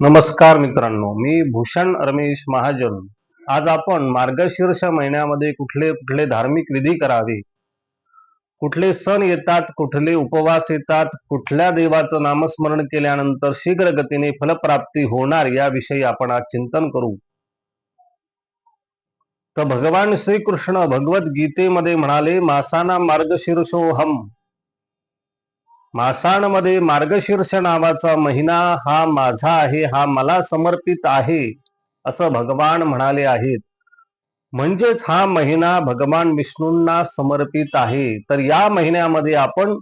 नमस्कार मित्रांनो मी भूषण रमेश महाजन. आज आपण मार्गशीर्ष महिन्यामध्ये कुठले कुठले धार्मिक विधी करावे? कुठले सण येतात कुठले उपवास येतात कुठल्या देवाचं नामस्मरण केल्यानंतर शीघ्र गतीने फलप्राप्ती होणार याविषयी आपण आज चिंतन करू. तर भगवान श्रीकृष्ण भगवद्गीतेमध्ये म्हणाले मासाना मार्गशीर्षोहम मासांमध्ये मार्गशीर्ष नावाचा महिना हा माझा आहे हा मला समर्पित आहे असं भगवान म्हणाले आहेत. म्हणजेच हा महिना भगवान विष्णूंना समर्पित आहे. तर या महिन्यामध्ये आपण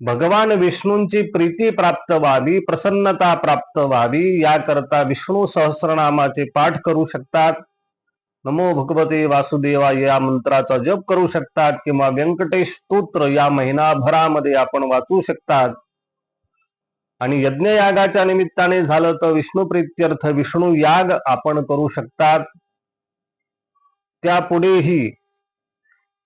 भगवान विष्णूंची प्रीती प्राप्त व्हावी प्रसन्नता प्राप्त व्हावी याकरता विष्णू सहस्रनामाचे पाठ करू शकतात. नमो भगवते वासुदेवा या मंत्राचा जप करू शकतात किंवा व्यंकटेश स्तोत्र या महिनाभरामध्ये आपण वाचू शकतात. आणि यज्ञयागाच्या निमित्ताने झालं तर विष्णू प्रित्यर्थ विष्णू याग आपण करू शकतात. त्यापुढेही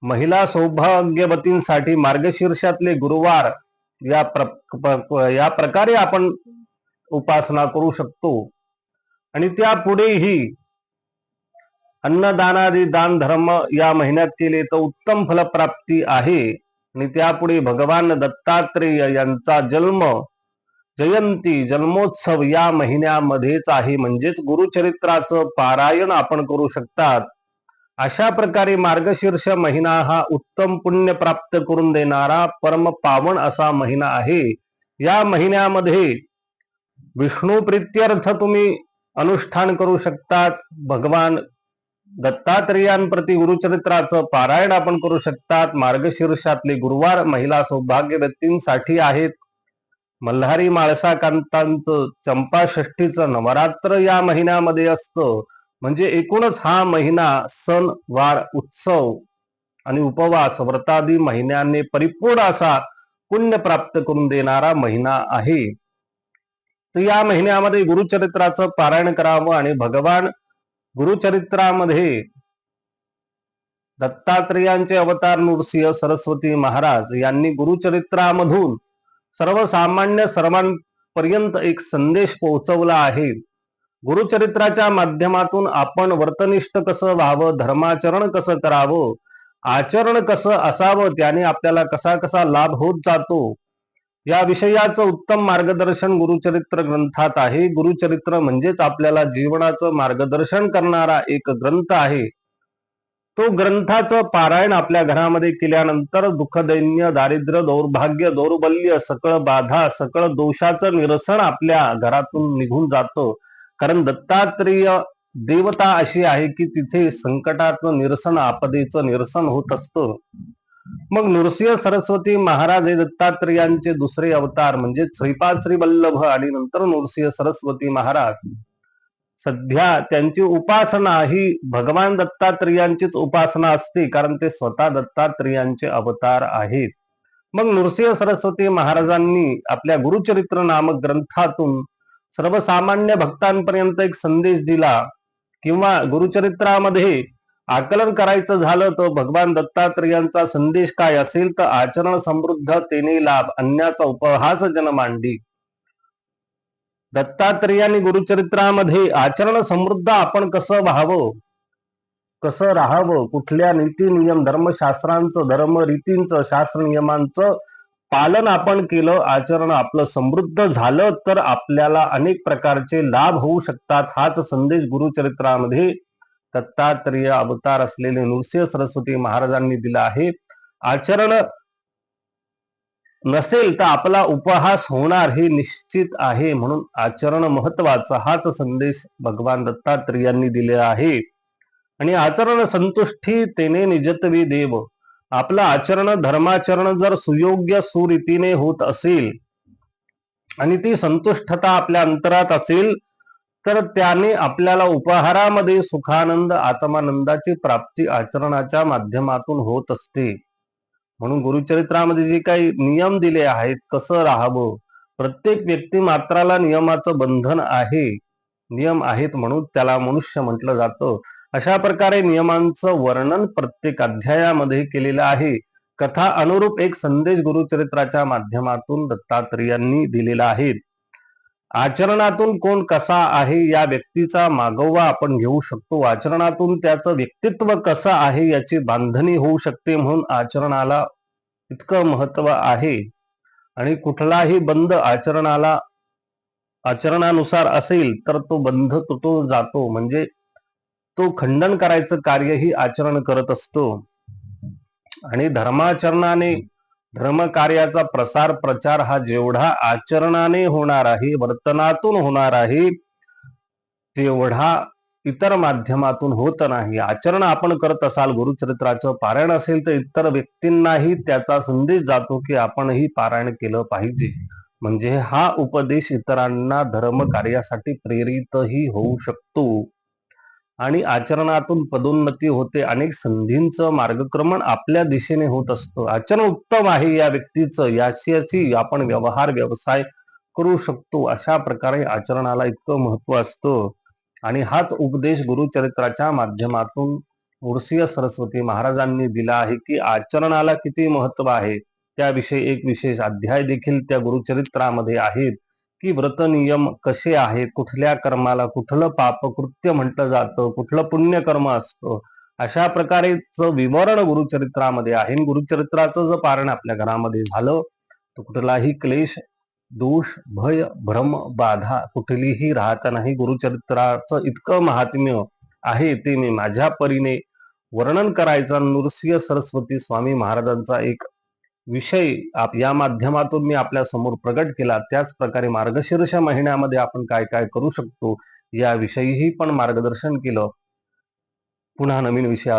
महिला सौभाग्यवतींसाठी मार्गशीर्षातले गुरुवार या प्र या प्रकारे आपण उपासना करू शकतो. आणि त्यापुढेही अन्नदानादी दान धर्म या महिन्यात केले तर उत्तम फलप्राप्ती आहे. आणि त्यापुढे भगवान दत्तात्रेय यांचा जन्म जयंती जन्मोत्सव या महिन्यामध्येच आहे. म्हणजेच गुरुचरित्राचं पारायण आपण करू शकतात. अशा प्रकारे मार्गशीर्ष महिना हा उत्तम पुण्य प्राप्त करून देणारा परम पावन असा महिना आहे. या महिन्यामध्ये विष्णू प्रित्यर्थ तुम्ही अनुष्ठान करू शकतात. भगवान दत्तात्रेयांप्रती गुरुचरित्राचं पारायण आपण करू शकतात. मार्गशीर्षातले गुरुवार महिला सौभाग्य व्यक्तींसाठी आहेत. मल्हारी माळसाकांतांचं चंपा षष्ठीचं नवरात्र या महिन्यामध्ये असतं. म्हणजे एकूणच हा महिना सण वार उत्सव आणि उपवास व्रतादी महिन्याने परिपूर्ण असा पुण्य प्राप्त करून देणारा महिना आहे. तर या महिन्यामध्ये गुरुचरित्राचं पारायण करावं आणि भगवान गुरुचरित्रामध्ये दत्तात्रेयांचे अवतार नृसिंह सरस्वती महाराज यांनी गुरुचरित्रामधून सर्वसामान्य सर्वांपर्यंत एक संदेश पोहोचवला आहे. गुरुचरित्राच्या माध्यमातून आपण वर्तनिष्ठ कसं व्हावं धर्माचरण कसं करावं आचरण कसं असावं त्याने आपल्याला कसा कसा लाभ होत जातो या विषयाचं उत्तम मार्गदर्शन गुरुचरित्र ग्रंथात आहे. गुरुचरित्र म्हणजेच आपल्याला जीवनाचं मार्गदर्शन करणारा एक ग्रंथ आहे. तो ग्रंथाचं पारायण आपल्या घरामध्ये केल्यानंतर दुःखदैन्य दारिद्र्य दौर्भाग्य दौर्बल्य सकळ बाधा सकळ दोषाचं निरसन आपल्या घरातून निघून जातं. कारण दत्तात्रेय देवता अशी आहे की तिथे संकटाचं निरसन आपदेचं निरसन होत असतं. मग नृसिंह सरस्वती महाराज हे दत्तात्रेयांचे दुसरे अवतार म्हणजे श्रीपाद श्री वल्लभ आणि नंतर नृसिंह सरस्वती महाराज. सध्या त्यांची उपासना ही भगवान दत्तात्रेयांचीच उपासना असते कारण ते स्वतः दत्तात्रेयांचे अवतार आहेत. मग नृसिंह सरस्वती महाराजांनी आपल्या गुरुचरित्र नामक ग्रंथातून सर्वसामान्य भक्तांपर्यंत एक संदेश दिला किंवा गुरुचरित्रामध्ये आकलन करायचं झालं तर भगवान दत्तात्रेयांचा संदेश काय असेल तर आचरण समृद्ध तेने लाभ अन्याचा उपहास जन मांडी दत्तात्रेयांनी गुरुचरित्रामध्ये आचरण समृद्ध आपण कसं व्हावं? कसं राहावं? कुठल्या नीती नियम धर्मशास्त्रांचं धर्म रीतींचं शास्त्र नियमांचं पालन आपण केलं आचरण आपलं समृद्ध झालं तर आपल्याला अनेक प्रकारचे लाभ होऊ शकतात हाच संदेश गुरुचरित्रामध्ये दत्तात्रेय अवतार असलेले नृसिंह सरस्वती महाराजांनी दिला आहे. आचरण नसेल तर आपला उपहास होणार हे निश्चित आहे म्हणून आचरण महत्त्वाचा हाच संदेश भगवान दत्तात्रेयांनी दिलेला आहे. आणि आचरण संतुष्टी तेने निजतवी देव. आपलं आचरण धर्माचरण जर सुयोग्य सुरीतीने होत असेल आणि ती संतुष्टता आपल्या अंतरात असेल तर त्याने आपल्याला उपहारामध्ये सुखानंद आत्मानंदाची प्राप्ती आचरणाच्या माध्यमातून होत असते. म्हणून गुरुचरित्रामध्ये जे काही नियम दिले आहेत कसं राहावं? प्रत्येक व्यक्ती मात्राला नियमाचं बंधन आहे नियम आहेत म्हणून त्याला मनुष्य म्हटलं जातं. अशा प्रकारे नियमांचं वर्णन प्रत्येक अध्यायामध्ये केलेलं आहे. कथा अनुरूप एक संदेश गुरुचरित्राच्या माध्यमातून दत्तात्रेयांनी दिलेला आहे. आचरणातून कोण कसा आहे या व्यक्तीचा मागोवा आपण घेऊ शकतो. आचरणातून त्याचं व्यक्तित्व कसं आहे याची बांधणी होऊ शकते म्हणून आचरणाला इतकं महत्त्व आहे. आणि कुठलाही बंध आचरणाला आचरणानुसार असेल तर तो बंध तुटून जातो. म्हणजे तो खंडन करायचं कार्यही आचरण करत असतो. आणि धर्माचरणाने धर्म कार्याचा प्रसार प्रचार हा जेवढा आचरणाने होणार आहे वर्तनातून होणार आहे तेवढा इतर माध्यमातून होत नाही. आचरण आपण करत असाल गुरुचरित्राचं पारायण असेल तर इतर व्यक्तींनाही त्याचा संदेश जातो की आपणही पारायण केलं पाहिजे. म्हणजे हा उपदेश इतरांना धर्म कार्यासाठी प्रेरितही होऊ शकतो. आणि आचरणातून पदोन्नती होते. अनेक संधींचं मार्गक्रमण आपल्या दिशेने होत असतं. आचरण उत्तम आहे या व्यक्तीचं. याशी आपण व्यवहार व्यवसाय करू शकतो. अशा प्रकारे आचरणाला इतकं महत्त्व असतं. आणि हाच उपदेश गुरुचरित्राच्या माध्यमातून उर्सिय सरस्वती महाराजांनी दिला आहे की आचरणाला किती महत्त्व आहे. त्याविषयी एक विशेष अध्याय देखील त्या गुरुचरित्रामध्ये आहेत. की व्रत नियम कसे आहेत? कुठल्या कर्माला कुठलं पाप कृत्य म्हटलं जातं? कुठलं पुण्यकर्म असतं? अशा प्रकारेच विवरण गुरुचरित्रामध्ये आहे. गुरुचरित्राचं जर पारण आपल्या घरामध्ये झालं तर कुठलाही क्लेश दोष भय भ्रम बाधा कुठलीही राहता नाही. गुरुचरित्राचं इतकं महात्म्य आहे ते मी माझ्या परीने वर्णन करायचा. नृसिंह सरस्वती स्वामी महाराजांचा एक विषय आप या माध्यमातून मी आपल्यासमोर प्रगट केला. त्याच प्रकारे मार्गशीर्ष महिन्यामध्ये आपण काय काय करू शकतो याविषयीही पण मार्गदर्शन केलं. पुन्हा नवीन विषया